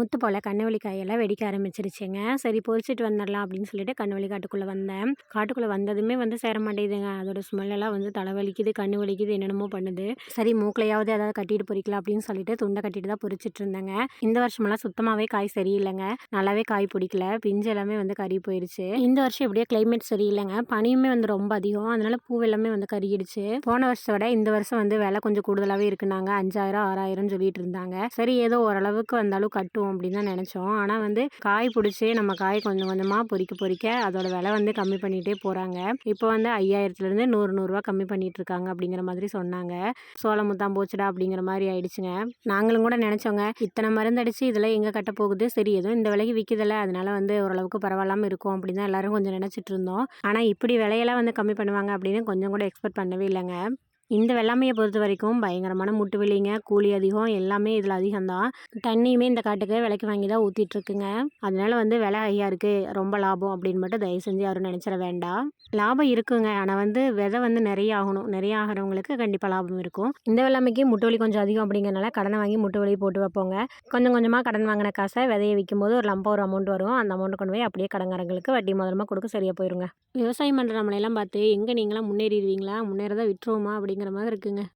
முத்து போல் கண்ணுவலி காயெல்லாம் வெடிக்க ஆரம்பிச்சிருச்சுங்க. சரி பொறிச்சிட்டு வந்துடலாம் அப்படின்னு சொல்லிட்டு கண்ணுவலி காட்டுக்குள்ளே வந்தேன். காட்டுக்குள்ளே வந்ததுமே வந்து சேர மாட்டேங்குதுங்க. அதோட ஸ்மெல்லாம் வந்து தலை வலிக்குது கண்ணு வலிக்குது என்னென்னமோ பண்ணுது. சரி மூக்கிலையாவது ஏதாவது கட்டிட்டு பொறிக்கலாம் அப்படின்னு சொல்லிட்டு துண்டை கட்டிட்டு தான் பொறிச்சிட்டு இருந்தேங்க. இந்த வருஷமெல்லாம் சுத்தமாகவே காய் சரியில்லைங்க. நல்லாவே காய் பிடிக்கல. பிஞ்சு எல்லாமே வந்து கறி போயிடுச்சு இந்த வருஷம் எப்படியோ கிளைமேட் சரியில்லைங்க. பனியுமே வந்து ரொம்ப அதிகம். அதனால பூ எல்லாமே வந்து கருகிடுச்சு. போன வருஷத்தை விட இந்த வருஷம் வந்து விலை கொஞ்சம் கூடுதலாகவே இருக்குனாங்க. அஞ்சாயிரம் ஆறாயிரம் சொல்லிட்டு இருந்தாங்க. சரி ஏதோ ஓரளவுக்கு வந்தாலும் கட்டுவோம். அப்படின்னு தான் நினச்சோம். ஆனால் வந்து காய் பிடிச்சி நம்ம காய் கொஞ்சம் கொஞ்சமாக பொறிக்க பொறிக்க அதோட விலை வந்து கம்மி பண்ணிகிட்டே போகிறாங்க இப்போ வந்து ஐயாயிரத்துலேருந்து நூறு நூறுரூவா கம்மி பண்ணிகிட்டு இருக்காங்க அப்படிங்கிற மாதிரி சொன்னாங்க. சோளமுத்தான் போச்சுடா அப்படிங்கிற மாதிரி ஆயிடுச்சுங்க. நாங்களும் கூட நினச்சோங்க இத்தனை மருந்தடிச்சு இதெல்லாம் எங்கே கட்ட போகுது? சரி எதுவும் இந்த விலைக்கு விற்கிதில்ல அதனால வந்து ஓரளவுக்கு பரவாயில்லாமல் இருக்கும் அப்படின்னு தான் எல்லாரும் கொஞ்சம் நினச்சிட்டு இருந்தோம். ஆனால் இப்படி விலையெல்லாம் வந்து கம்மி பண்ணுவாங்க அப்படின்னு கொஞ்சம் கூட எக்ஸ்பெக்ட் பண்ணவே இல்லைங்க. இந்த வெள்ளாமையை பொறுத்த வரைக்கும் பயங்கரமான முட்டு வலிங்க கூலி அதிகம் எல்லாமே இதில் அதிகம்தான். தண்ணியுமே இந்த காட்டுக்கு விலைக்கு வாங்கி தான் ஊற்றிட்டுருக்குங்க அதனால வந்து விலை ஹையாக இருக்குது ரொம்ப லாபம் அப்படின்னு மட்டும் தயவு செஞ்சு யாரும் நினச்சிட வேண்டாம். லாபம் இருக்குங்க. ஆனால் வந்து விதை வந்து நிறைய ஆகணும். நிறைய ஆகிறவங்களுக்கு கண்டிப்பாக லாபம் இருக்கும். இந்த வெள்ளாமைக்கு முட்டு வலி கொஞ்சம் அதிகம் அப்படிங்கிறனால கடனை வாங்கி முட்டு வலி போட்டு வைப்போங்க. கொஞ்சம் கொஞ்சமாக கடன் வாங்கின காசை விதையை விற்கும்போது ஒரு லம்பா ஒரு அமௌண்ட் வரும். அந்த அமௌண்ட் கொண்டு போய் அப்படியே கடங்காரங்களுக்கு வட்டி முதலமாக கொடுக்க சரியாக போயிருங்க. விவசாயம் பண்ணுற நம்மளையெல்லாம் பார்த்து எங்கே நீங்களாம் முன்னேறிடுவீங்களா? முன்னேறதான் விட்டுருவோமா? அப்படிங்கிற மாதிரி இருக்குங்க.